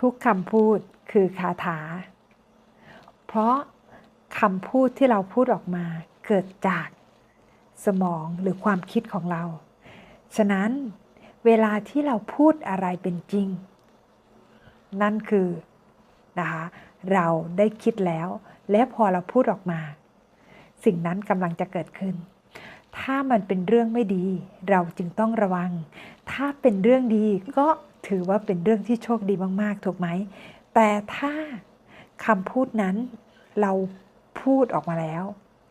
ทุกคำพูดคือคาถา เพราะคำพูดที่เราพูดออกมาเกิดจากสมองหรือความคิดของเรา ฉะนั้นเวลาที่เราพูดอะไรเป็นจริง นั่นคือนะคะเราได้คิดแล้ว และพอเราพูดออกมา สิ่งนั้นกำลังจะเกิดขึ้น ถ้ามันเป็นเรื่องไม่ดี เราจึงต้องระวัง ถ้าเป็นเรื่องดีก็ถือว่าเป็นเรื่องที่โชคดีมาก ๆ ถูกไหม แต่ถ้าคำพูดนั้นเราพูดออกมาแล้ว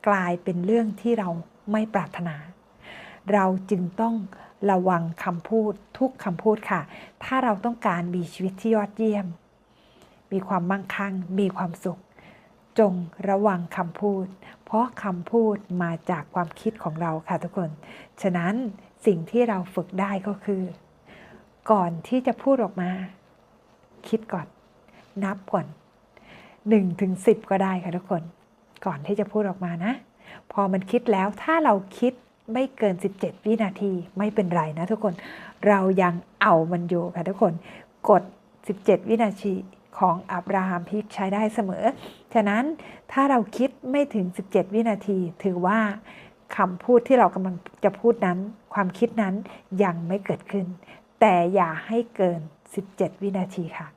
กลายเป็นเรื่องที่เราไม่ปรารถนา เราจึงต้องระวังคำพูดทุกคำพูดค่ะ ถ้าเราต้องการมีชีวิตที่ยอดเยี่ยม มีความมั่งคั่ง มีความสุข จงระวังคำพูด เพราะคำพูดมาจากความคิดของเราค่ะทุกคน ฉะนั้นสิ่งที่เราฝึกได้ก็คือ ก่อนที่จะพูดออกมา คิดก่อน นับก่อน1ถึง10 ก็ได้ค่ะทุกคน ก่อนที่จะพูดออกมานะ พอมันคิดแล้วถ้าเราคิดไม่เกิน 17 วินาทีไม่เป็นไรนะทุกคน เรายังเอามันอยู่ค่ะทุกคน กด 17 วินาทีของอับราฮัมพิกใช้ได้เสมอ ฉะนั้นถ้าเราคิดไม่ถึง 17 วินาที ถือว่าคำพูดที่เรากำลังจะพูดนั้น ความคิดนั้นยังไม่เกิดขึ้น แต่อย่าให้เกิน 17 วินาทีค่ะ